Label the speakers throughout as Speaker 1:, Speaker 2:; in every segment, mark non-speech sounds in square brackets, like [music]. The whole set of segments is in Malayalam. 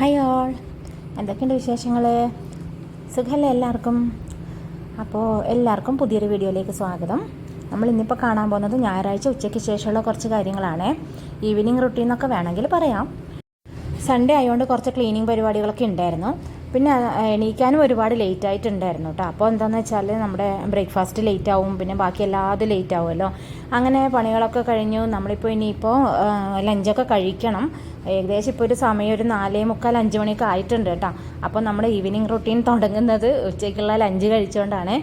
Speaker 1: ഹായ് ഓൾ എന്തൊക്കെയുണ്ട് വിശേഷങ്ങൾ സുഖമല്ലേ എല്ലാവർക്കും? അപ്പോൾ എല്ലാവർക്കും പുതിയൊരു വീഡിയോയിലേക്ക് സ്വാഗതം. നമ്മൾ ഇന്നിപ്പോൾ കാണാൻ പോകുന്നത് ഞായറാഴ്ച ഉച്ചയ്ക്ക് ശേഷമുള്ള കുറച്ച് കാര്യങ്ങളാണ്. ഈവനിങ് റുട്ടീൻ എന്നൊക്കെ വേണമെങ്കിൽ പറയാം. സൺഡേ ആയതുകൊണ്ട് കുറച്ച് ക്ലീനിങ് പരിപാടികളൊക്കെ ഉണ്ടായിരുന്നു. പിന്നെ എണീക്കാനും ഒരുപാട് ലേറ്റ് ആയിട്ടുണ്ടായിരുന്നു കേട്ടോ അപ്പോൾ എന്താണെന്ന് വെച്ചാൽ നമ്മുടെ ബ്രേക്ക്ഫാസ്റ്റ് ലേറ്റ് ആവും പിന്നെ ബാക്കി എല്ലാതും ലേറ്റ് ആവുമല്ലോ. അങ്ങനെ പണികളൊക്കെ കഴിഞ്ഞു. നമ്മളിപ്പോൾ ഇനിയിപ്പോൾ ലഞ്ചൊക്കെ കഴിക്കണം. ഏകദേശം ഇപ്പോൾ ഒരു സമയം ഒരു നാലേ മുക്കാൽ അഞ്ച് മണിയൊക്കെ ആയിട്ടുണ്ട് കേട്ടോ അപ്പോൾ നമ്മുടെ ഈവനിങ് റൊട്ടീൻ തുടങ്ങുന്നത് ഉച്ചയ്ക്കുള്ള ലഞ്ച് കഴിച്ചുകൊണ്ടാണ്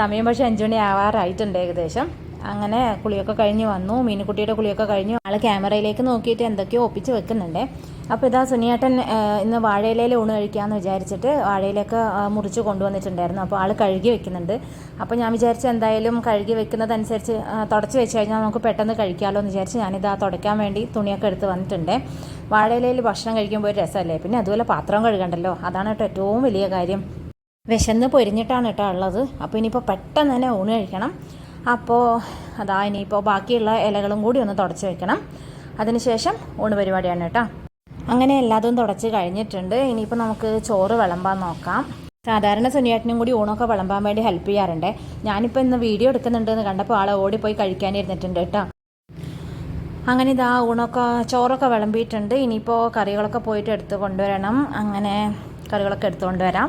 Speaker 1: സമയം പക്ഷേ അഞ്ച് മണി ആവാറായിട്ടുണ്ട് ഏകദേശം. അങ്ങനെ കുളിയൊക്കെ കഴിഞ്ഞ് വന്നു. മീനുക്കുട്ടിയുടെ കുളിയൊക്കെ കഴിഞ്ഞു. ആൾ ക്യാമറയിലേക്ക് നോക്കിയിട്ട് എന്തൊക്കെയോ ഒപ്പിച്ച് വെക്കുന്നുണ്ട്. അപ്പോൾ ഇതാ സുനിയേട്ടൻ ഇന്ന് വാഴയിലയിൽ ഊണ് കഴിക്കാമെന്ന് വിചാരിച്ചിട്ട് വാഴയിലൊക്കെ മുറിച്ച് കൊണ്ടുവന്നിട്ടുണ്ടായിരുന്നു. അപ്പോൾ ആൾ കഴുകി വെക്കുന്നുണ്ട്. അപ്പോൾ ഞാൻ വിചാരിച്ചു എന്തായാലും കഴുകി വെക്കുന്നതനുസരിച്ച് തുടച്ച് വെച്ച് കഴിഞ്ഞാൽ നമുക്ക് പെട്ടെന്ന് കഴിക്കാമല്ലോ എന്ന് വിചാരിച്ച് ഞാനിതാ തുടയ്ക്കാൻ വേണ്ടി തുണിയൊക്കെ എടുത്ത് വന്നിട്ടുണ്ട്. വാഴയിലയിൽ ഭക്ഷണം കഴിക്കുമ്പോൾ ഒരു രസമല്ലേ? പിന്നെ അതുപോലെ പാത്രം കഴുകണ്ടല്ലോ? അതാണ് കേട്ടോ ഏറ്റവും വലിയ കാര്യം. വിശന്ന് പൊരിഞ്ഞിട്ടാണ് കേട്ടോ ഉള്ളത്. അപ്പോൾ ഇനിയിപ്പോൾ പെട്ടെന്ന് തന്നെ ഊണ് കഴിക്കണം. അപ്പോൾ അതാ ഇനിയിപ്പോൾ ബാക്കിയുള്ള ഇലകളും കൂടി ഒന്ന് തുടച്ച് വെക്കണം. അതിനുശേഷം ഊണ് പരിപാടിയാണ് കേട്ടോ. അങ്ങനെ എല്ലാതും തുടച്ച് കഴിഞ്ഞിട്ടുണ്ട്. ഇനിയിപ്പോൾ നമുക്ക് ചോറ് വിളമ്പാൻ നോക്കാം. സാധാരണ സുനിയേട്ടനും കൂടി ഊണൊക്കെ വിളമ്പാൻ വേണ്ടി ഹെൽപ്പ് ചെയ്യാറുണ്ട്. ഞാനിപ്പോൾ ഇന്ന് വീഡിയോ എടുക്കുന്നുണ്ടെന്ന് കണ്ടപ്പോൾ ആളെ ഓടിപ്പോയി കഴിക്കാനിരുന്നിട്ടുണ്ട് കേട്ടോ. അങ്ങനെ ഇതാ ഊണൊക്കെ ചോറൊക്കെ വിളമ്പിയിട്ടുണ്ട്. ഇനിയിപ്പോൾ കറികളൊക്കെ പോയിട്ട് എടുത്ത് കൊണ്ടുവരണം. അങ്ങനെ കറികളൊക്കെ എടുത്ത് കൊണ്ടുവരാം.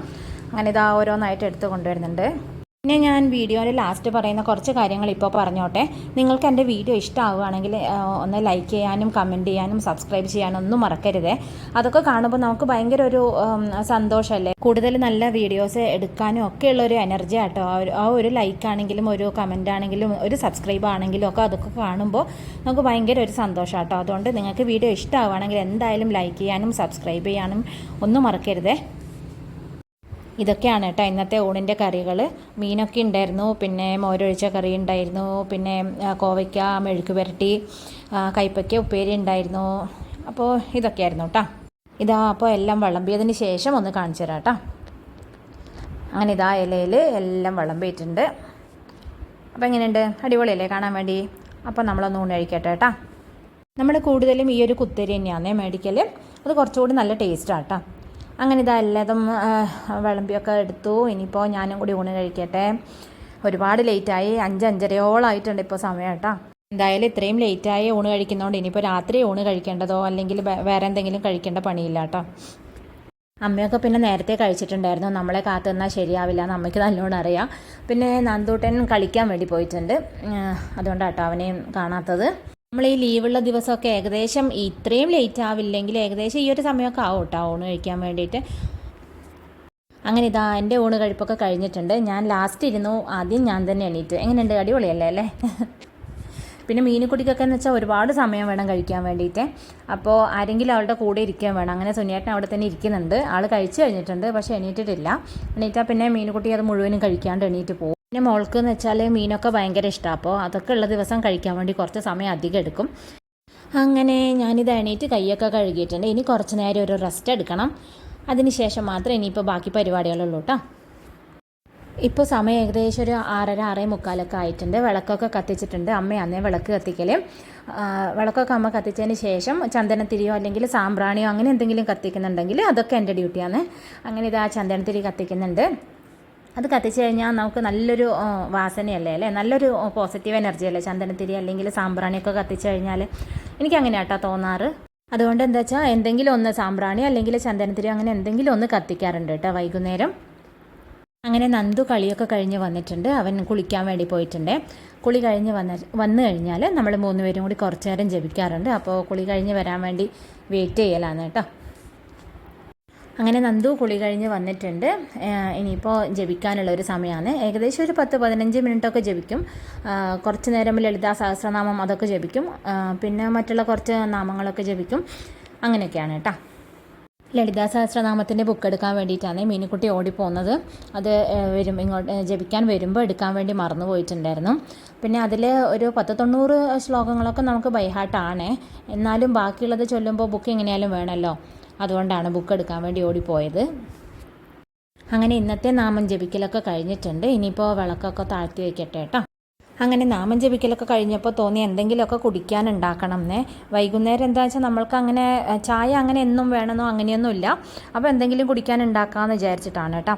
Speaker 1: അങ്ങനെ ഇതാ ഓരോന്നായിട്ട് എടുത്ത് കൊണ്ടുവരുന്നുണ്ട്. പിന്നെ ഞാൻ വീഡിയോയുടെ ലാസ്റ്റ് പറയുന്ന കുറച്ച് കാര്യങ്ങൾ ഇപ്പോൾ പറഞ്ഞോട്ടെ. നിങ്ങൾക്ക് എന്റെ വീഡിയോ ഇഷ്ടമാവുകയാണെങ്കിൽ ഒന്ന് ലൈക്ക് ചെയ്യാനും കമന്റ് ചെയ്യാനും സബ്സ്ക്രൈബ് ചെയ്യാനും ഒന്നും മറക്കരുത്. അതൊക്കെ കാണുമ്പോൾ നമുക്ക് ഭയങ്കര ഒരു സന്തോഷമല്ലേ കൂടുതൽ നല്ല വീഡിയോസ് എടുക്കാനും ഒക്കെയുള്ള ഒരു എനർജി ആട്ടോ ആ ഒരു- ലൈക്ക് ആണെങ്കിലും ഒരു കമന്റ് ആണെങ്കിലും ഒരു സബ്സ്ക്രൈബ് ആണെങ്കിലും ഒക്കെ അതൊക്കെ കാണുമ്പോൾ നമുക്ക് ഭയങ്കര ഒരു സന്തോഷം ആട്ടോ അതുകൊണ്ട് നിങ്ങൾക്ക് വീഡിയോ ഇഷ്ടമാവുകയാണെങ്കിൽ എന്തായാലും ലൈക്ക് ചെയ്യാനും സബ്സ്ക്രൈബ് ചെയ്യാനും ഒന്നും മറക്കരുതേ. ഇതൊക്കെയാണ് കേട്ടോ ഇന്നത്തെ ഊണിന്റെ കറികൾ. മീനൊക്കെ ഉണ്ടായിരുന്നു പിന്നെ മോരൊഴിച്ച കറി ഉണ്ടായിരുന്നു പിന്നെ കോവയ്ക്ക മെഴുക്ക് പുരട്ടി കൈപ്പയ്ക്ക ഉപ്പേരി ഉണ്ടായിരുന്നു. അപ്പോൾ ഇതൊക്കെയായിരുന്നു കേട്ടോ. ഇതാ അപ്പോൾ എല്ലാം വിളമ്പിയതിന് ശേഷം ഒന്ന് കാണിച്ചു തരാം കേട്ടോ. അങ്ങനെ ഇതാ ഇലയിൽ എല്ലാം വിളമ്പിയിട്ടുണ്ട്. അപ്പോൾ എങ്ങനെയുണ്ട്? അടിപൊളിയല്ലേ കാണാൻ വേണ്ടി? അപ്പോൾ നമ്മളൊന്ന് ഊണ് കഴിക്കട്ടെ കേട്ടോ. നമ്മൾ കൂടുതലും ഈ ഒരു കുത്തരി തന്നെയാണ് മേടിക്കൽ അത് കുറച്ചുകൂടി നല്ല ടേസ്റ്റാണ് കേട്ടോ. അങ്ങനെ ഇതാ എല്ലാതും വിളമ്പിയൊക്കെ എടുത്തു. ഇനിയിപ്പോൾ ഞാനും കൂടി ഊണ് കഴിക്കട്ടെ. ഒരുപാട് ലേറ്റായി. അഞ്ച് അഞ്ചരയോളായിട്ടുണ്ട് ഇപ്പോൾ സമയം കേട്ടോ. എന്തായാലും ഇത്രയും ലേറ്റായി ഊണ് കഴിക്കുന്നതുകൊണ്ട് ഇനിയിപ്പോൾ രാത്രി ഊണ് കഴിക്കേണ്ടതോ അല്ലെങ്കിൽ വേറെ എന്തെങ്കിലും കഴിക്കേണ്ട പണിയില്ല കേട്ടോ. അമ്മയൊക്കെ പിന്നെ നേരത്തെ കഴിച്ചിട്ടുണ്ടായിരുന്നു. നമ്മളെ കാത്തു നിന്നാൽ ശരിയാവില്ല എന്ന് അമ്മയ്ക്ക് നല്ലോണം അറിയാം. പിന്നെ നന്ദൂട്ടൻ കളിക്കാൻ വേണ്ടി പോയിട്ടുണ്ട്. അതുകൊണ്ടാട്ടോ അവനെയും കാണാത്തത്. നമ്മൾ ഈ ലീവുള്ള ദിവസമൊക്കെ ഏകദേശം ഇത്രയും ലേറ്റ് ആവില്ലെങ്കിൽ ഏകദേശം ഈ ഒരു സമയമൊക്കെ ആവും കേട്ടോ ഊണ് കഴിക്കാൻ വേണ്ടിയിട്ട്. അങ്ങനെ ഇതാ എന്റെ ഊണ് കഴിപ്പൊക്കെ കഴിഞ്ഞിട്ടുണ്ട്. ഞാൻ ലാസ്റ്റ് ഇരുന്നു. ആദ്യം ഞാൻ തന്നെ എണീറ്റ്. എങ്ങനെയുണ്ട്? അടിപൊളിയല്ലേ അല്ലേ? പിന്നെ മീനുക്കുട്ടിക്കൊക്കെ എന്ന് വെച്ചാൽ ഒരുപാട് സമയം വേണം കഴിക്കാൻ വേണ്ടിയിട്ട്. അപ്പോൾ ആരെങ്കിലും അവളുടെ കൂടെ ഇരിക്കാൻ വേണം. അങ്ങനെ സുനിയേട്ടൻ അവിടെ തന്നെ ഇരിക്കുന്നുണ്ട്. ആൾ കഴിച്ചു കഴിഞ്ഞിട്ടുണ്ട് പക്ഷേ എണീറ്റിട്ടില്ല. എണീറ്റാൽ പിന്നെ മീനുക്കുട്ടി അത് മുഴുവനും കഴിക്കാണ്ട് എണീറ്റ് പോകും. പിന്നെ മോൾക്ക് എന്ന് വെച്ചാൽ മീനൊക്കെ ഭയങ്കര ഇഷ്ടമാണ് അപ്പോൾ അതൊക്കെ ഉള്ള ദിവസം കഴിക്കാൻ വേണ്ടി കുറച്ച് സമയം അധികം എടുക്കും. അങ്ങനെ ഞാനിത് എണീറ്റ് കൈയൊക്കെ കഴുകിയിട്ടുണ്ട്. ഇനി കുറച്ച് നേരം ഒരു റെസ്റ്റ് എടുക്കണം. അതിനുശേഷം മാത്രമേ ഇനിയിപ്പോൾ ബാക്കി പരിപാടികളുള്ളൂ കേട്ടോ ഇപ്പോൾ സമയം ഏകദേശം ഒരു ആറര ആറേ മുക്കാലൊക്കെ ആയിട്ടുണ്ട്. വിളക്കൊക്കെ കത്തിച്ചിട്ടുണ്ട്. അമ്മ അന്നേ വിളക്ക് കത്തിക്കൽ വിളക്കൊക്കെ അമ്മ കത്തിച്ചതിന് ശേഷം ചന്ദനത്തിരിയോ അല്ലെങ്കിൽ സാമ്പ്രാണിയോ അങ്ങനെ എന്തെങ്കിലും കത്തിക്കുന്നുണ്ടെങ്കിൽ അതൊക്കെ എന്റെ ഡ്യൂട്ടിയാണ് അങ്ങനെ ഇത് ആ ചന്ദനത്തിരി കത്തിക്കുന്നുണ്ട്. അത് കത്തിച്ച് കഴിഞ്ഞാൽ നമുക്ക് നല്ലൊരു വാസനയല്ലേ അല്ലേ? നല്ലൊരു പോസിറ്റീവ് എനർജി അല്ലേ? ചന്ദനത്തിരി അല്ലെങ്കിൽ സാമ്പ്രാണിയൊക്കെ കത്തിച്ച് കഴിഞ്ഞാൽ എനിക്ക് അങ്ങനെ ആട്ടാ തോന്നാറ്. അതുകൊണ്ട് എന്താ വെച്ചാൽ എന്തെങ്കിലും ഒന്ന് സാമ്പ്രാണി അല്ലെങ്കിൽ ചന്ദനത്തിരി അങ്ങനെ എന്തെങ്കിലും ഒന്ന് കത്തിക്കാറുണ്ട് കേട്ടോ വൈകുന്നേരം. അങ്ങനെ നന്ദു കളിയൊക്കെ കഴിഞ്ഞ് വന്നിട്ടുണ്ട്. അവൻ കുളിക്കാൻ വേണ്ടി പോയിട്ടുണ്ട്. കുളി കഴിഞ്ഞ് വന്ന വന്നു കഴിഞ്ഞാൽ നമ്മൾ മൂന്നുപേരും കൂടി കുറച്ച് നേരം ജപിക്കാറുണ്ട്. അപ്പോൾ കുളി കഴിഞ്ഞ് വരാൻ വേണ്ടി വെയിറ്റ് ചെയ്യലാണ് കേട്ടോ. അങ്ങനെ നന്ദു കുളി കഴിഞ്ഞ് വന്നിട്ടുണ്ട്. ഇനിയിപ്പോൾ ജപിക്കാനുള്ള ഒരു സമയമാണ് ഏകദേശം ഒരു പത്ത് പതിനഞ്ച് മിനിറ്റൊക്കെ ജപിക്കും. കുറച്ച് നേരം ലളിതാ സഹസ്രനാമം അതൊക്കെ ജപിക്കും. പിന്നെ മറ്റുള്ള കുറച്ച് നാമങ്ങളൊക്കെ ജപിക്കും. അങ്ങനെയൊക്കെയാണ് കേട്ടോ. ലളിതാ സഹസ്രനാമത്തിന്റെ ബുക്ക് എടുക്കാൻ വേണ്ടിയിട്ടാണ് മീനുക്കുട്ടി ഓടിപ്പോകുന്നത് അത് വരും ഇങ്ങോട്ട് ജപിക്കാൻ വരുമ്പോൾ എടുക്കാൻ വേണ്ടി മറന്നു പോയിട്ടുണ്ടായിരുന്നു. പിന്നെ അതിൽ ഒരു പത്ത് തൊണ്ണൂറ് ശ്ലോകങ്ങളൊക്കെ നമുക്ക് ബൈഹാട്ടാണ് എന്നാലും ബാക്കിയുള്ളത് ചൊല്ലുമ്പോൾ ബുക്ക് എങ്ങനെയാലും വേണമല്ലോ അതുകൊണ്ടാണ് ബുക്ക് എടുക്കാൻ വേണ്ടി ഓടിപ്പോയത്. അങ്ങനെ ഇന്നത്തെ നാമം ജപിക്കലൊക്കെ കഴിഞ്ഞിട്ടുണ്ട്. ഇനിയിപ്പോൾ വിളക്കൊക്കെ താഴ്ത്തി വയ്ക്കട്ടെ കേട്ടോ അങ്ങനെ നാമം ജപിക്കലൊക്കെ കഴിഞ്ഞപ്പോൾ തോന്നി എന്തെങ്കിലുമൊക്കെ കുടിക്കാൻ ഉണ്ടാക്കണം എന്നേ വൈകുന്നേരം എന്താ വെച്ചാൽ നമ്മൾക്ക് അങ്ങനെ ചായ അങ്ങനെ എന്നും വേണമെന്നോ അങ്ങനെയൊന്നുമില്ല അപ്പോൾ എന്തെങ്കിലും കുടിക്കാൻ ഉണ്ടാക്കാമെന്ന് വിചാരിച്ചിട്ടാണ് കേട്ടോ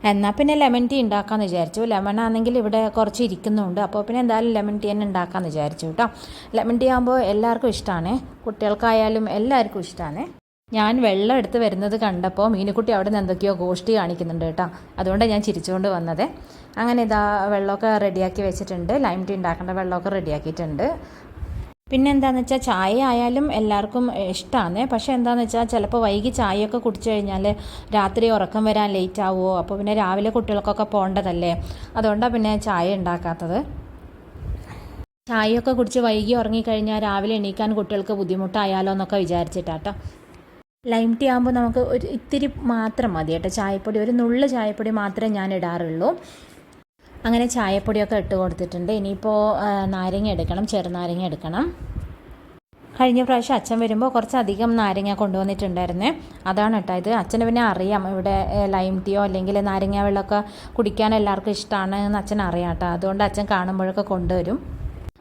Speaker 1: എന്നാൽ പിന്നെ ലെമൺ ടീ ഉണ്ടാക്കാമെന്ന് വിചാരിച്ചു. ലെമൺ ആണെങ്കിൽ ഇവിടെ കുറച്ച് ഇരിക്കുന്നുണ്ട്. അപ്പോൾ പിന്നെ എന്തായാലും ലെമൺ ടീ തന്നെ ഉണ്ടാക്കാമെന്ന് വിചാരിച്ചു കേട്ടോ ലെമൺ ടീ ആകുമ്പോൾ എല്ലാവർക്കും ഇഷ്ടമാണ് കുട്ടികൾക്കായാലും എല്ലാവർക്കും ഇഷ്ടമാണ് ഞാൻ വെള്ളം എടുത്ത് വരുന്നത് കണ്ടപ്പോൾ മീനുക്കുട്ടി അവിടെ നിന്ന് എന്തൊക്കെയോ ഗോഷ്ടി കാണിക്കുന്നുണ്ട് കേട്ടോ. അതുകൊണ്ടാണ് ഞാൻ ചിരിച്ചുകൊണ്ട് വന്നത്. അങ്ങനെ ഇതാ വെള്ളമൊക്കെ റെഡിയാക്കി വെച്ചിട്ടുണ്ട്. ലൈം ടീ ഉണ്ടാക്കേണ്ട വെള്ളമൊക്കെ റെഡിയാക്കിയിട്ടുണ്ട്. പിന്നെ എന്താണെന്ന് വെച്ചാൽ ചായ ആയാലും എല്ലാവർക്കും ഇഷ്ടമാണ് പക്ഷേ എന്താണെന്ന് വെച്ചാൽ ചിലപ്പോൾ വൈകി ചായയൊക്കെ കുടിച്ചു കഴിഞ്ഞാൽ രാത്രി ഉറക്കം വരാൻ ലേറ്റ് ആവുമോ അപ്പോൾ പിന്നെ രാവിലെ കുട്ടികൾക്കൊക്കെ പോകേണ്ടതല്ലേ അതുകൊണ്ടാണ് പിന്നെ ചായ ഉണ്ടാക്കാത്തത്. ചായയൊക്കെ കുടിച്ച് വൈകി ഉറങ്ങിക്കഴിഞ്ഞാൽ രാവിലെ എണീക്കാൻ കുട്ടികൾക്ക് ബുദ്ധിമുട്ടായാലോ എന്നൊക്കെ വിചാരിച്ചിട്ടാട്ടോ. ലൈം ടീ ആകുമ്പോൾ നമുക്ക് ഒരു ഇത്തിരി മാത്രം മതി കേട്ടോ. ചായപ്പൊടി ഒരു നുള്ള് ചായപ്പൊടി മാത്രമേ ഞാൻ ഇടാറുള്ളൂ. അങ്ങനെ ചായപ്പൊടിയൊക്കെ ഇട്ട് കൊടുത്തിട്ടുണ്ട്. ഇനിയിപ്പോൾ നാരങ്ങ എടുക്കണം ചെറുനാരങ്ങ എടുക്കണം. കഴിഞ്ഞ പ്രാവശ്യം അച്ഛൻ വരുമ്പോൾ കുറച്ചധികം നാരങ്ങ കൊണ്ടുവന്നിട്ടുണ്ടായിരുന്നേ. അതാണ് കേട്ടോ ഇത്. അച്ഛന് പിന്നെ അറിയാം ഇവിടെ ലൈം ടീയോ അല്ലെങ്കിൽ നാരങ്ങ വെള്ളമൊക്കെ കുടിക്കാൻ എല്ലാവർക്കും ഇഷ്ടമാണ് എന്ന് അച്ഛൻ അറിയാം കേട്ടോ. അതുകൊണ്ട് അച്ഛൻ കാണുമ്പോഴൊക്കെ കൊണ്ടുവരും.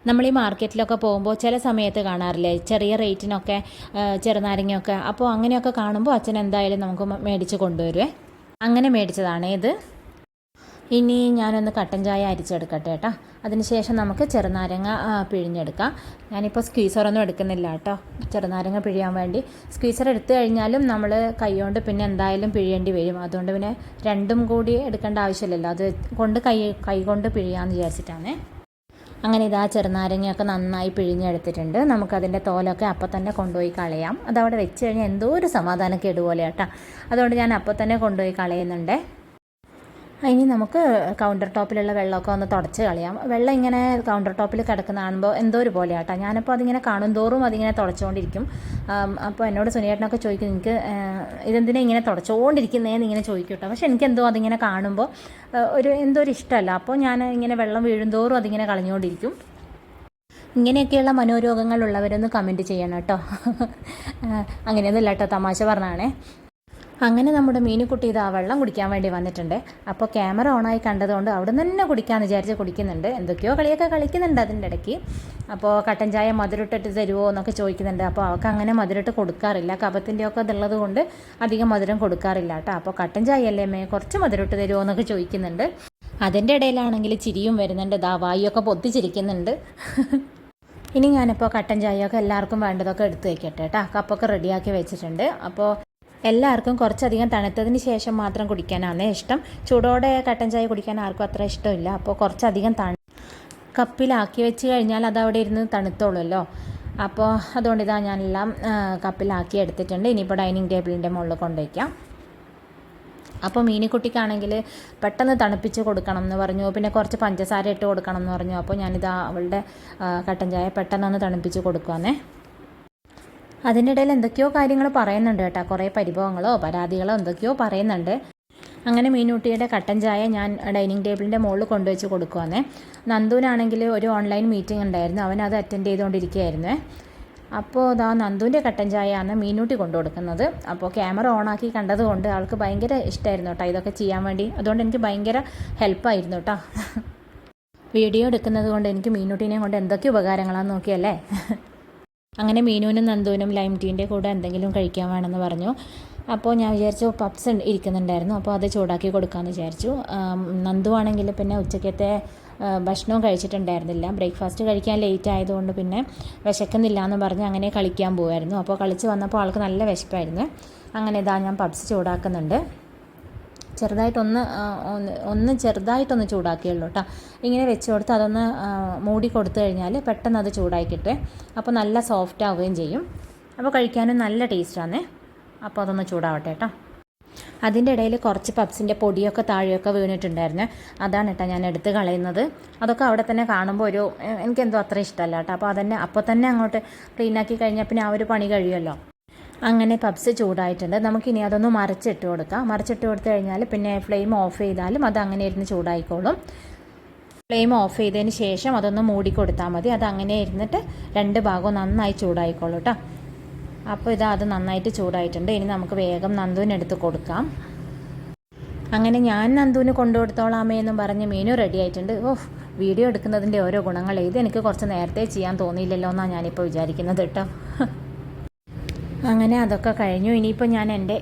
Speaker 1: നമ്മൾ ഈ മാർക്കറ്റിലൊക്കെ പോകുമ്പോൾ ചില സമയത്ത് കാണാറില്ലേ? ചെറിയ റേറ്റിനൊക്കെ ചെറുനാരങ്ങയൊക്കെ. അപ്പോൾ അങ്ങനെയൊക്കെ കാണുമ്പോൾ അച്ഛൻ എന്തായാലും നമുക്ക് മേടിച്ച് കൊണ്ടുവരുവേ. അങ്ങനെ മേടിച്ചതാണ് ഇത്. ഇനി ഞാനൊന്ന് കട്ടൻ ചായ അരിച്ചെടുക്കട്ടെ കേട്ടോ. അതിനുശേഷം നമുക്ക് ചെറുനാരങ്ങ പിഴിഞ്ഞെടുക്കാം. ഞാനിപ്പോൾ സ്ക്വീസറൊന്നും എടുക്കുന്നില്ല കേട്ടോ. ചെറുനാരങ്ങ പിഴിയാൻ വേണ്ടി. സ്ക്വീസർ എടുത്തു കഴിഞ്ഞാലും നമ്മൾ കൈകൊണ്ട് പിന്നെ എന്തായാലും പിഴിയേണ്ടി വരും. അതുകൊണ്ട് പിന്നെ രണ്ടും കൂടി എടുക്കേണ്ട ആവശ്യമില്ലല്ലോ. അത് കൊണ്ട് കൈ കൈ കൊണ്ട് പിഴിയാമെന്ന് വിചാരിച്ചിട്ടാണ്. അങ്ങനെ ഇതാ ചെറുനാരങ്ങയൊക്കെ നന്നായി പിഴിഞ്ഞെടുത്തിട്ടുണ്ട്. നമുക്കതിന്റെ തോലൊക്കെ അപ്പം തന്നെ കൊണ്ടുപോയി കളയാം. അതവിടെ വെച്ച് കഴിഞ്ഞാൽ എന്തോ ഒരു സമാധാനക്കേട് പോലെ കേട്ടോ അതുകൊണ്ട് ഞാൻ അപ്പം തന്നെ കൊണ്ടുപോയി കളയുന്നുണ്ട്. ഇനി നമുക്ക് കൗണ്ടർ ടോപ്പിലുള്ള വെള്ളമൊക്കെ ഒന്ന് തുടച്ച് കളയാം. വെള്ളം ഇങ്ങനെ കൗണ്ടർ ടോപ്പിൽ കിടക്കുന്ന കാണുമ്പോൾ എന്തോ ഒരു പോലെ ആട്ടോ ഞാനിപ്പോൾ അതിങ്ങനെ കാണും തോറും അതിങ്ങനെ തുടച്ചുകൊണ്ടിരിക്കും അപ്പോൾ എന്നോട് സുനിയേട്ടനൊക്കെ ചോദിക്കും നിങ്ങൾക്ക് ഇതെന്തിനാ ഇങ്ങനെ തുടച്ചുകൊണ്ടിരിക്കുന്നതെന്ന് ഇങ്ങനെ ചോദിക്കും കേട്ടോ പക്ഷെ എനിക്കെന്തോ അതിങ്ങനെ കാണുമ്പോൾ ഒരു എന്തോ ഒരു ഇഷ്ടമല്ല അപ്പോൾ ഞാൻ ഇങ്ങനെ വെള്ളം വീഴുന്തോറും അതിങ്ങനെ കളഞ്ഞുകൊണ്ടിരിക്കും ഇങ്ങനെയൊക്കെയുള്ള മനോരോഗങ്ങളുള്ളവരൊന്ന് കമന്റ് ചെയ്യണം കേട്ടോ [laughs] അങ്ങനെയൊന്നുമില്ല കേട്ടോ തമാശ പറഞ്ഞാണേ. അങ്ങനെ നമ്മുടെ മീനുക്കുട്ടി ഇത് ആ വെള്ളം കുടിക്കാൻ വേണ്ടി വന്നിട്ടുണ്ട്. അപ്പോൾ ക്യാമറ ഓണായി കണ്ടതുകൊണ്ട് അവിടെ നിന്ന് തന്നെ കുടിക്കാമെന്ന് വിചാരിച്ച് കുടിക്കുന്നുണ്ട്. എന്തൊക്കെയോ കളിയൊക്കെ കളിക്കുന്നുണ്ട് അതിന്റെ ഇടയ്ക്ക്. അപ്പോൾ കട്ടൻ ചായ മധുരട്ടിട്ട് തരുമോ എന്നൊക്കെ ചോദിക്കുന്നുണ്ട്. അപ്പോൾ അവൾക്ക് അങ്ങനെ മധുരട്ട് കൊടുക്കാറില്ല. കപത്തിന്റെ ഒക്കെ ഇതുള്ളത് കൊണ്ട് അധികം മധുരം കൊടുക്കാറില്ല കേട്ടോ. അപ്പോൾ കട്ടൻ ചായ അല്ലേ മേ കുറച്ച് മധുരട്ട് തരുമോ എന്നൊക്കെ ചോദിക്കുന്നുണ്ട്. അതിന്റെ ഇടയിലാണെങ്കിൽ ചിരിയും വരുന്നുണ്ട്. ദാ വായൊക്കെ പൊത്തിച്ചിരിക്കുന്നുണ്ട് ഇനി ഞാനിപ്പോൾ കട്ടൻ ചായയൊക്കെ എല്ലാവർക്കും വേണ്ടതൊക്കെ എടുത്തു വയ്ക്കട്ടെ കേട്ടോ. കപ്പൊക്കെ റെഡിയാക്കി വെച്ചിട്ടുണ്ട്. അപ്പോൾ എല്ലാവർക്കും കുറച്ചധികം തണുത്തതിന് ശേഷം മാത്രം കുടിക്കാനാണ് ഇഷ്ടം. ചൂടോടെ കട്ടൻ ചായ കുടിക്കാൻ ആർക്കും അത്ര ഇഷ്ടമില്ല. അപ്പോൾ കുറച്ചധികം തണു കപ്പിലാക്കി വെച്ച് കഴിഞ്ഞാൽ അത് അവിടെ ഇരുന്ന് തണുത്തോളുമല്ലോ. അപ്പോൾ അതുകൊണ്ട് ഇതാ ഞാനെല്ലാം കപ്പിലാക്കി എടുത്തിട്ടുണ്ട്. ഇനിയിപ്പോൾ ഡൈനിങ് ടേബിളിന്റെ മുകളിൽ കൊണ്ടുവയ്ക്കാം. അപ്പോൾ മീനിക്കുട്ടിക്കാണെങ്കിൽ പെട്ടെന്ന് തണുപ്പിച്ച് കൊടുക്കണം എന്ന് പറഞ്ഞു. പിന്നെ കുറച്ച് പഞ്ചസാര ഇട്ട് കൊടുക്കണം എന്ന് പറഞ്ഞു. അപ്പോൾ ഞാനിത് അവളുടെ കട്ടൻ ചായ പെട്ടെന്നൊന്ന് തണുപ്പിച്ച് കൊടുക്കുവാന്നേ. അതിനിടയിൽ എന്തൊക്കെയോ കാര്യങ്ങൾ പറയുന്നുണ്ട് കേട്ടോ. കുറേ പരിഭവങ്ങളോ പരാതികളോ എന്തൊക്കെയോ പറയുന്നുണ്ട്. അങ്ങനെ മീനൂട്ടിയുടെ കട്ടൻ ചായ ഞാൻ ഡൈനിങ് ടേബിളിന്റെ മുകളിൽ കൊണ്ടുവച്ച് കൊടുക്കുവാന്നേ. നന്ദുവിനാണെങ്കിൽ ഒരു ഓൺലൈൻ മീറ്റിംഗ് ഉണ്ടായിരുന്നു. അവൻ അത് അറ്റൻഡ് ചെയ്തുകൊണ്ടിരിക്കുകയായിരുന്നേ. അപ്പോൾ ഇതാ നന്ദുവിന്റെ കട്ടൻ ചായയാണ് മീനൂട്ടി കൊണ്ടു കൊടുക്കുന്നത്. അപ്പോൾ ക്യാമറ ഓണാക്കി കണ്ടതുകൊണ്ട് ആൾക്ക് ഭയങ്കര ഇഷ്ടമായിരുന്നു കേട്ടോ ഇതൊക്കെ ചെയ്യാൻ വേണ്ടി. അതുകൊണ്ട് എനിക്ക് ഭയങ്കര ഹെൽപ്പായിരുന്നു കേട്ടോ. വീഡിയോ എടുക്കുന്നത് കൊണ്ട് എനിക്ക് മീനൂട്ടിനെ കൊണ്ട് എന്തൊക്കെ ഉപകാരങ്ങളാണെന്ന് നോക്കിയല്ലേ? അങ്ങനെ മീനുവിനും നന്ദുവിനും ലൈം ടീന്റെ കൂടെ എന്തെങ്കിലും കഴിക്കാൻ വേണമെന്ന് പറഞ്ഞു. അപ്പോൾ ഞാൻ വിചാരിച്ചു പപ്സ് ഇരിക്കുന്നുണ്ടായിരുന്നു. അപ്പോൾ അത് ചൂടാക്കി കൊടുക്കാമെന്ന് വിചാരിച്ചു. നന്ദുവാണെങ്കിൽ പിന്നെ ഉച്ചക്കത്തെ ഭക്ഷണവും കഴിച്ചിട്ടുണ്ടായിരുന്നില്ല. ബ്രേക്ക്ഫാസ്റ്റ് കഴിക്കാൻ ലേറ്റ് ആയതുകൊണ്ട് പിന്നെ വിശക്കുന്നില്ല എന്ന് പറഞ്ഞ് അങ്ങനെ കളിക്കാൻ പോകുമായിരുന്നു അപ്പോൾ കളിച്ച് വന്നപ്പോൾ ആൾക്ക് നല്ല വിശപ്പായിരുന്നു. അങ്ങനെ ഇതാ ഞാൻ പപ്സ് ചൂടാക്കുന്നുണ്ട്. ചെറുതായിട്ടൊന്ന് ഒന്ന് ഒന്ന് ചെറുതായിട്ടൊന്ന് ചൂടാക്കിയുള്ളൂ കേട്ടോ. ഇങ്ങനെ വെച്ച് കൊടുത്ത് അതൊന്ന് മൂടി കൊടുത്തു കഴിഞ്ഞാൽ പെട്ടെന്ന് അത് ചൂടായി കിട്ടും അപ്പോൾ നല്ല സോഫ്റ്റ് ആവുകയും ചെയ്യും. അപ്പോൾ കഴിക്കാനും നല്ല ടേസ്റ്റാണ് അപ്പോൾ അതൊന്ന് ചൂടാവട്ടെ കേട്ടോ. അതിന്റെ ഇടയിൽ കുറച്ച് പപ്സിന്റെ പൊടിയൊക്കെ താഴെയൊക്കെ വീണിട്ടുണ്ടായിരുന്നു. അതാണ് കേട്ടോ ഞാൻ എടുത്ത് കളയുന്നത്. അതൊക്കെ അവിടെ തന്നെ കാണുമ്പോൾ ഒരു എനിക്കെന്തോ അത്ര ഇഷ്ടമല്ല കേട്ടോ. അപ്പോൾ അതന്നെ അപ്പോൾ തന്നെ അങ്ങോട്ട് ക്ലീനാക്കി കഴിഞ്ഞാൽ പിന്നെ ആ ഒരു പണി കഴിയുമല്ലോ. അങ്ങനെ പപ്സ് ചൂടായിട്ടുണ്ട്. നമുക്കിനി അതൊന്ന് മറിച്ചിട്ട് കൊടുക്കാം. മറിച്ചിട്ട് കൊടുത്തു കഴിഞ്ഞാൽ പിന്നെ ഫ്ലെയിം ഓഫ് ചെയ്താലും അത് അങ്ങനെ ഇരുന്ന് ചൂടായിക്കോളും. ഫ്ലെയിം ഓഫ് ചെയ്തതിന് ശേഷം അതൊന്ന് മൂടി കൊടുത്താൽ മതി. അത് അങ്ങനെ ഇരുന്നിട്ട് രണ്ട് ഭാഗവും നന്നായി ചൂടായിക്കോളൂ കേട്ടോ അപ്പോൾ ഇതാ അത് നന്നായിട്ട് ചൂടായിട്ടുണ്ട്. ഇനി നമുക്ക് വേഗം നന്ദുവിനെടുത്ത് കൊടുക്കാം. അങ്ങനെ ഞാൻ നന്ദുവിന് കൊണ്ടുകൊടുത്തോളാമേ എന്നും പറഞ്ഞ് മീനു റെഡി ആയിട്ടുണ്ട്. ഓഹ് വീഡിയോ എടുക്കുന്നതിന്റെ ഓരോ ഗുണങ്ങൾ ഇത് എനിക്ക് കുറച്ച് നേരത്തെ ചെയ്യാൻ തോന്നിയില്ലല്ലോ എന്നാണ് ഞാനിപ്പോൾ വിചാരിക്കുന്നത് കേട്ടോ അങ്ങനെ അതൊക്കെ കഴിഞ്ഞു. ഇനിയിപ്പോൾ ഞാൻ എന്റെ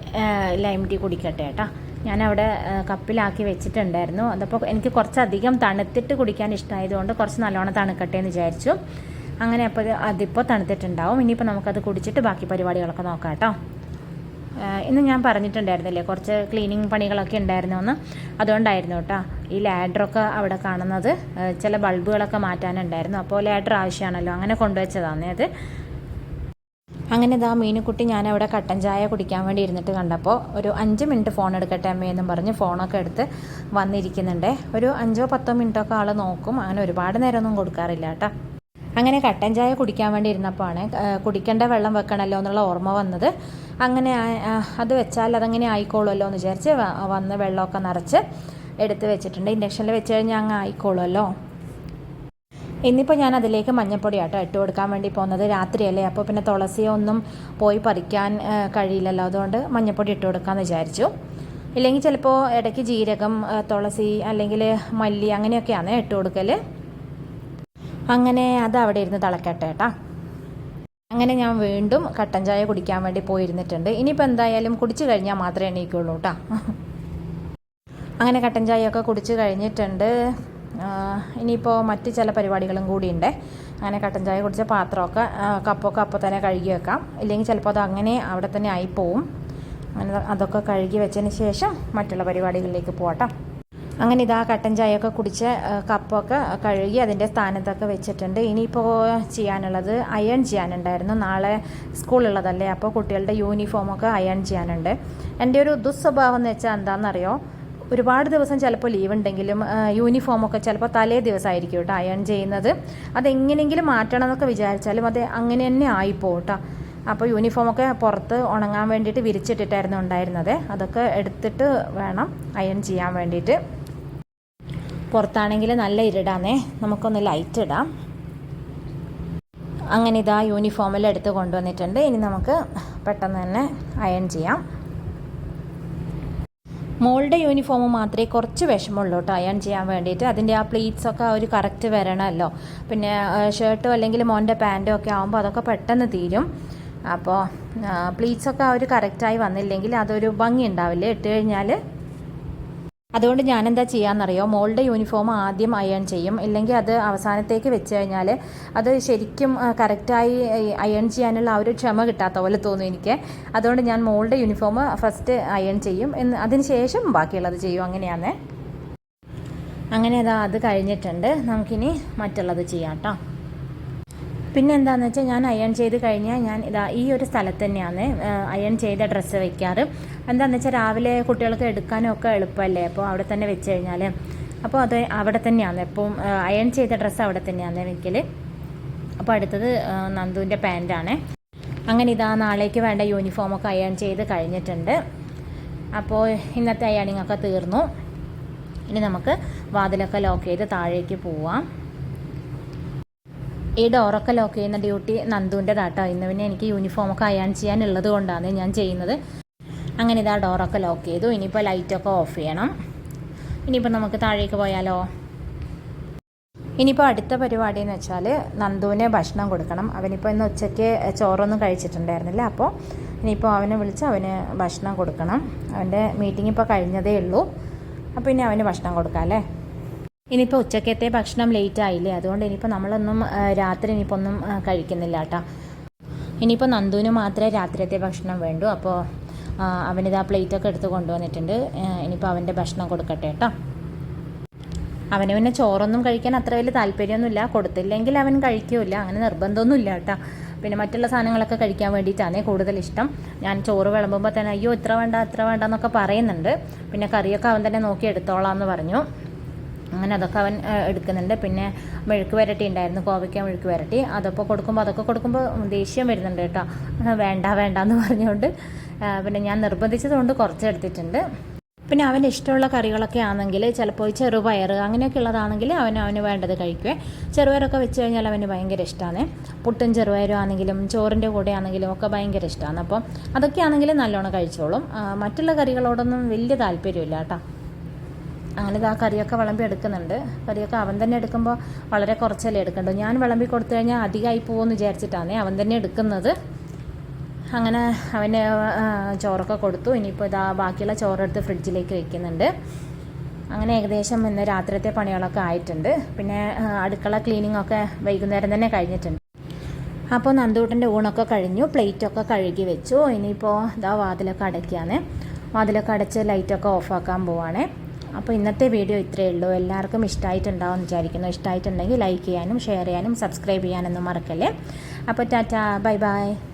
Speaker 1: ലൈം ടീ കുടിക്കട്ടെ കേട്ടോ. ഞാനവിടെ കപ്പിലാക്കി വെച്ചിട്ടുണ്ടായിരുന്നു. അതപ്പോൾ എനിക്ക് കുറച്ചധികം തണുത്തിട്ട് കുടിക്കാൻ ഇഷ്ടമായതുകൊണ്ട് കുറച്ച് നല്ലോണം തണുക്കട്ടെ എന്ന് വിചാരിച്ചു. അങ്ങനെ അപ്പോൾ അതിപ്പോൾ തണുത്തിട്ടുണ്ടാവും. ഇനിയിപ്പോൾ നമുക്കത് കുടിച്ചിട്ട് ബാക്കി പരിപാടികളൊക്കെ നോക്കാം കേട്ടോ. ഇന്ന് ഞാൻ പറഞ്ഞിട്ടുണ്ടായിരുന്നില്ലേ കുറച്ച് ക്ലീനിങ് പണികളൊക്കെ ഉണ്ടായിരുന്നു എന്ന് അതുകൊണ്ടായിരുന്നു കേട്ടോ ഈ ലാഡറൊക്കെ അവിടെ കാണുന്നത്. ചില ബൾബുകളൊക്കെ മാറ്റാനുണ്ടായിരുന്നു. അപ്പോൾ ലാഡർ ആവശ്യമാണല്ലോ അങ്ങനെ കൊണ്ടുവച്ചതാണ് അത്. അങ്ങനെ ഇതാ മീനുക്കുട്ടി ഞാനവിടെ കട്ടൻ ചായ കുടിക്കാൻ വേണ്ടി ഇരുന്നിട്ട് കണ്ടപ്പോൾ ഒരു അഞ്ച് മിനിറ്റ് ഫോൺ എടുക്കട്ടെ അമ്മയെന്നും പറഞ്ഞ് ഫോണൊക്കെ എടുത്ത് വന്നിരിക്കുന്നുണ്ട്. ഒരു അഞ്ചോ പത്തോ മിനിറ്റൊക്കെ ആൾ നോക്കും. അങ്ങനെ ഒരുപാട് നേരമൊന്നും കൊടുക്കാറില്ല കേട്ടോ. അങ്ങനെ കട്ടൻ ചായ കുടിക്കാൻ വേണ്ടി ഇരുന്നപ്പോഴാണ് കുടിക്കേണ്ട വെള്ളം വെക്കണമല്ലോ എന്നുള്ള ഓർമ്മ വന്നത്. അങ്ങനെ അത് വെച്ചാൽ അതങ്ങനെ ആയിക്കോളുമല്ലോ എന്ന് വിചാരിച്ച് വന്ന് വെള്ളമൊക്കെ നിറച്ച് എടുത്ത് വെച്ചിട്ടുണ്ട്. ഇൻഡക്ഷനിൽ വെച്ച് കഴിഞ്ഞാൽ അങ്ങ് ആയിക്കോളുമല്ലോ. ഇന്നിപ്പോൾ ഞാൻ അതിലേക്ക് മഞ്ഞപ്പൊടി ആട്ടോ ഇട്ട് കൊടുക്കാൻ വേണ്ടി പോകുന്നത്. രാത്രിയല്ലേ അപ്പോൾ പിന്നെ തുളസിയോ ഒന്നും പോയി പറിക്കാൻ കഴിയില്ലല്ലോ. അതുകൊണ്ട് മഞ്ഞപ്പൊടി ഇട്ട് കൊടുക്കാമെന്ന് വിചാരിച്ചു. ഇല്ലെങ്കിൽ ചിലപ്പോൾ ഇടയ്ക്ക് ജീരകം തുളസി അല്ലെങ്കിൽ മല്ലി അങ്ങനെയൊക്കെയാണ് ഇട്ട് കൊടുക്കൽ അങ്ങനെ അത് അവിടെ ഇരുന്ന് തിളക്കട്ടെ കേട്ടാ. അങ്ങനെ ഞാൻ വീണ്ടും കട്ടൻ ചായ കുടിക്കാൻ വേണ്ടി പോയിരുന്നിട്ടുണ്ട്. ഇനിയിപ്പോൾ എന്തായാലും കുടിച്ചു കഴിഞ്ഞാൽ മാത്രമേ എണീക്കുള്ളൂ കേട്ടോ. അങ്ങനെ കട്ടൻ ചായയൊക്കെ കുടിച്ച് കഴിഞ്ഞിട്ടുണ്ട്. ഇനിയിപ്പോൾ മറ്റ് ചില പരിപാടികളും കൂടിയുണ്ട്. അങ്ങനെ കട്ടൻ ചായ കുടിച്ച പാത്രമൊക്കെ കപ്പൊക്കെ അപ്പോൾ തന്നെ കഴുകി വെക്കാം. ഇല്ലെങ്കിൽ ചിലപ്പോൾ അത് അങ്ങനെ അവിടെ തന്നെ ആയിപ്പോവും അങ്ങനെ അതൊക്കെ കഴുകി വെച്ചതിന് ശേഷം മറ്റുള്ള പരിപാടികളിലേക്ക് പോകട്ടോ അങ്ങനെ ഇതാ കട്ടൻ ചായയൊക്കെ കുടിച്ച് കപ്പൊക്കെ കഴുകി അതിന്റെ സ്ഥാനത്തൊക്കെ വെച്ചിട്ടുണ്ട്. ഇനിയിപ്പോൾ ചെയ്യാനുള്ളത് അയൺ ചെയ്യാനുണ്ടായിരുന്നു. നാളെ സ്കൂളുള്ളതല്ലേ? അപ്പോൾ കുട്ടികളുടെ യൂണിഫോമൊക്കെ അയൺ ചെയ്യാനുണ്ട്. എന്റെ ഒരു ദുസ്വഭാവം എന്ന് വെച്ചാൽ എന്താണെന്നറിയോ ഒരുപാട് ദിവസം ചിലപ്പോൾ ലീവ് ഉണ്ടെങ്കിലും യൂണിഫോമൊക്കെ ചിലപ്പോൾ തലേ ദിവസമായിരിക്കും കേട്ടോ അയൺ ചെയ്യുന്നത്. അതെങ്ങനെയെങ്കിലും മാറ്റണം എന്നൊക്കെ വിചാരിച്ചാലും അത് അങ്ങനെ തന്നെ ആയിപ്പോ കേട്ടോ അപ്പോൾ യൂണിഫോമൊക്കെ പുറത്ത് ഉണങ്ങാൻ വേണ്ടിയിട്ട് വിരിച്ചിട്ടിട്ടായിരുന്നു ഉണ്ടായിരുന്നത്. അതൊക്കെ എടുത്തിട്ട് വേണം അയൺ ചെയ്യാൻ വേണ്ടിയിട്ട്. പുറത്താണെങ്കിൽ നല്ല ഇരുടാന്നേ. നമുക്കൊന്ന് ലൈറ്റ് ഇടാം. അങ്ങനെ ഇതാ യൂണിഫോമിൽ എടുത്ത് കൊണ്ടുവന്നിട്ടുണ്ട്. ഇനി നമുക്ക് പെട്ടെന്ന് തന്നെ അയൺ ചെയ്യാം. മോളുടെ യൂണിഫോം മാത്രമേ കുറച്ച് വിഷമമുള്ളൂ കേട്ടോ. അയൺ ചെയ്യാൻ വേണ്ടിയിട്ട്. അതിന്റെ ആ പ്ലീറ്റ്സ് ഒക്കെ ഒരു കറക്റ്റ് വരണമല്ലോ. പിന്നെ ഷർട്ടോ അല്ലെങ്കിൽ മോന്റെ പാന്റും ഒക്കെ ആകുമ്പോൾ അതൊക്കെ പെട്ടെന്ന് തീരും. അപ്പോൾ പ്ലീറ്റ്സ് ഒക്കെ ആ ഒരു കറക്റ്റായി വന്നില്ലെങ്കിൽ അതൊരു ഭംഗി ഉണ്ടാവില്ലേ? ഇട്ട് കഴിഞ്ഞാൽ അതുകൊണ്ട് ഞാൻ എന്താ ചെയ്യാന്നറിയോ? മോളുടെ യൂണിഫോം ആദ്യം അയൺ ചെയ്യും. ഇല്ലെങ്കിൽ അത് അവസാനത്തേക്ക് വെച്ച് കഴിഞ്ഞാൽ അത് ശരിക്കും കറക്റ്റായി അയൺ ചെയ്യാനുള്ള ആ ഒരു ക്ഷമ കിട്ടാത്ത പോലെ തോന്നും എനിക്ക്. അതുകൊണ്ട് ഞാൻ മോളുടെ യൂണിഫോം ഫസ്റ്റ് അയൺ ചെയ്യും. എന്ന് അതിന് ശേഷം ബാക്കിയുള്ളത് ചെയ്യും. അങ്ങനെയാണേ അങ്ങനെ അതാ അത് കഴിഞ്ഞിട്ടുണ്ട്. നമുക്കിനി മറ്റുള്ളത് ചെയ്യാം കേട്ടോ പിന്നെ എന്താണെന്ന് വെച്ചാൽ ഞാൻ അയൺ ചെയ്ത് കഴിഞ്ഞാൽ ഞാൻ ഇതാ ഈ ഒരു സ്ഥലത്ത് തന്നെയാണ് അയൺ ചെയ്ത ഡ്രസ്സ് വെക്കാറ്. എന്താണെന്ന് വെച്ചാൽ രാവിലെ കുട്ടികൾക്ക് എടുക്കാനും ഒക്കെ എളുപ്പമല്ലേ അപ്പോൾ അവിടെ തന്നെ വെച്ച് കഴിഞ്ഞാൽ അപ്പോൾ അത് അവിടെ തന്നെയാണ്. എപ്പം അയൺ ചെയ്ത ഡ്രസ്സ് അവിടെ തന്നെയാണ് വെക്കൽ. അപ്പോൾ അടുത്തത് നന്ദുവിന്റെ പാന്റാണ് അങ്ങനെ ഇതാ നാളേക്ക് വേണ്ട യൂണിഫോമൊക്കെ അയൺ ചെയ്ത് കഴിഞ്ഞിട്ടുണ്ട്. അപ്പോൾ ഇന്നത്തെ അയണിങ്ങൊക്കെ തീർന്നു. ഇനി നമുക്ക് വാതിലൊക്കെ ലോക്ക് ചെയ്ത് താഴേക്ക് പോവാം. ഈ ഡോറൊക്കെ ലോക്ക് ചെയ്യുന്ന ഡ്യൂട്ടി നന്ദുവിന്റെ ഡാട്ടോ ഇന്ന് പിന്നെ എനിക്ക് യൂണിഫോമൊക്കെ അയൺ ചെയ്യാനുള്ളത് കൊണ്ടാണ് ഞാൻ ചെയ്യുന്നത്. അങ്ങനെ ഇതാ ഡോറൊക്കെ ലോക്ക് ചെയ്തു. ഇനിയിപ്പോൾ ലൈറ്റൊക്കെ ഓഫ് ചെയ്യണം. ഇനിയിപ്പോൾ നമുക്ക് താഴേക്ക് പോയാലോ? ഇനിയിപ്പോൾ അടുത്ത പരിപാടി എന്ന് വെച്ചാൽ നന്ദുവിന് ഭക്ഷണം കൊടുക്കണം. അവനിപ്പോൾ ഇന്ന് ഉച്ചയ്ക്ക് ചോറൊന്നും കഴിച്ചിട്ടുണ്ടായിരുന്നില്ല. അപ്പോൾ ഇനിയിപ്പോൾ അവനെ വിളിച്ച് അവന് ഭക്ഷണം കൊടുക്കണം. അവന്റെ മീറ്റിംഗ് ഇപ്പോൾ കഴിഞ്ഞതേ ഉള്ളൂ. അപ്പോൾ ഇനി അവന് ഭക്ഷണം കൊടുക്കാം അല്ലേ? ഇനിയിപ്പോൾ ഉച്ചക്കത്തെ ഭക്ഷണം ലേറ്റ് ആയില്ലേ? അതുകൊണ്ട് ഇനിയിപ്പോൾ നമ്മളൊന്നും രാത്രി ഇനിയിപ്പോൾ ഒന്നും കഴിക്കുന്നില്ല കേട്ടോ. ഇനിയിപ്പോൾ നന്ദുവിന് മാത്രമേ രാത്രിയത്തെ ഭക്ഷണം വേണ്ടൂ. അപ്പോൾ അവനിത് ആ, പ്ലേറ്റ് പ്ലേറ്റൊക്കെ എടുത്ത് കൊണ്ടുവന്നിട്ടുണ്ട്. ഇനിയിപ്പോൾ അവന്റെ ഭക്ഷണം കൊടുക്കട്ടെ കേട്ടോ. അവന് പിന്നെ ചോറൊന്നും കഴിക്കാൻ അത്ര വലിയ താല്പര്യമൊന്നുമില്ല. കൊടുത്തില്ലെങ്കിൽ അവൻ കഴിക്കില്ല. അങ്ങനെ നിർബന്ധമൊന്നുമില്ല കേട്ടോ. പിന്നെ മറ്റുള്ള സാധനങ്ങളൊക്കെ കഴിക്കാൻ വേണ്ടിയിട്ടാണ് കൂടുതൽ ഇഷ്ടം. ഞാൻ ചോറ് വിളമ്പുമ്പോൾ തന്നെ അയ്യോ ഇത്ര വേണ്ട ഇത്ര വേണ്ട എന്നൊക്കെ പറയുന്നുണ്ട്. പിന്നെ കറിയൊക്കെ അവൻ തന്നെ നോക്കി എടുത്തോളാം എന്ന് പറഞ്ഞു. അങ്ങനെ അതൊക്കെ അവൻ എടുക്കുന്നുണ്ട്. പിന്നെ മെഴുക്ക് വരട്ടി ഉണ്ടായിരുന്നു. കോവയ്ക്ക മെഴുക്ക് വരട്ടി. അതൊക്കെ കൊടുക്കുമ്പോൾ അതൊക്കെ കൊടുക്കുമ്പോൾ ദേഷ്യം വരുന്നുണ്ട് കേട്ടോ. വേണ്ട വേണ്ട എന്ന് പറഞ്ഞുകൊണ്ട് പിന്നെ ഞാൻ നിർബന്ധിച്ചതുകൊണ്ട് കുറച്ച് എടുത്തിട്ടുണ്ട് പിന്നെ അവന് ഇഷ്ടമുള്ള കറികളൊക്കെ ആണെങ്കിൽ ചിലപ്പോൾ ചെറുപയർ അങ്ങനെയൊക്കെ ഉള്ളതാണെങ്കിൽ അവൻ അവന് വേണ്ടത് കഴിക്കുവേ. ചെറുപയറൊക്കെ വെച്ച് കഴിഞ്ഞാൽ അവന് ഭയങ്കര ഇഷ്ടമാണ് പുട്ടും ചെറുപയറും ആണെങ്കിലും ചോറിന്റെ കൂടെ ആണെങ്കിലും ഒക്കെ ഭയങ്കര ഇഷ്ടമാണ് അപ്പം അതൊക്കെ ആണെങ്കിലും നല്ലോണം കഴിച്ചോളും. മറ്റുള്ള കറികളോടൊന്നും വലിയ താല്പര്യമില്ല കേട്ടോ. അങ്ങനെ ആ കറിയൊക്കെ വിളമ്പി എടുക്കുന്നുണ്ട്. കറിയൊക്കെ അവൻ തന്നെ എടുക്കുമ്പോൾ വളരെ കുറച്ചല്ലേ എടുക്കണ്ടോ. ഞാൻ വിളമ്പി കൊടുത്തു കഴിഞ്ഞാൽ അധികമായി പോകുമെന്ന് വിചാരിച്ചിട്ടാണ് അവൻ തന്നെ എടുക്കുന്നത്. അങ്ങനെ അവന് ചോറൊക്കെ കൊടുത്തു. ഇനിയിപ്പോൾ ഇതാ ബാക്കിയുള്ള ചോറെടുത്ത് ഫ്രിഡ്ജിലേക്ക് വെക്കുന്നുണ്ട്. അങ്ങനെ ഏകദേശം ഇന്ന് രാത്രിത്തെ പണികളൊക്കെ ആയിട്ടുണ്ട്. പിന്നെ അടുക്കള ക്ലീനിങ് ഒക്കെ വൈകുന്നേരം തന്നെ കഴിഞ്ഞിട്ടുണ്ട്. അപ്പോൾ നന്ദൂട്ടന്റെ ഊണൊക്കെ കഴിഞ്ഞു. പ്ലേറ്റൊക്കെ കഴുകി വെച്ചു. ഇനിയിപ്പോൾ ഇതാ വാതിലൊക്കെ അടയ്ക്കുകയാണ് വാതിലൊക്കെ അടച്ച് ലൈറ്റൊക്കെ ഓഫാക്കാൻ പോവാണ്. അപ്പോൾ ഇന്നത്തെ വീഡിയോ ഇത്രയേ ഉള്ളൂ. എല്ലാവർക്കും ഇഷ്ടമായിട്ടുണ്ടാവും വിചാരിക്കുന്നു. ഇഷ്ടമായിട്ടുണ്ടെങ്കിൽ ലൈക്ക് ചെയ്യാനും ഷെയർ ചെയ്യാനും സബ്സ്ക്രൈബ് ചെയ്യാനൊന്നും മറക്കല്ലേ? അപ്പോൾ ടാറ്റാ ബൈ ബൈ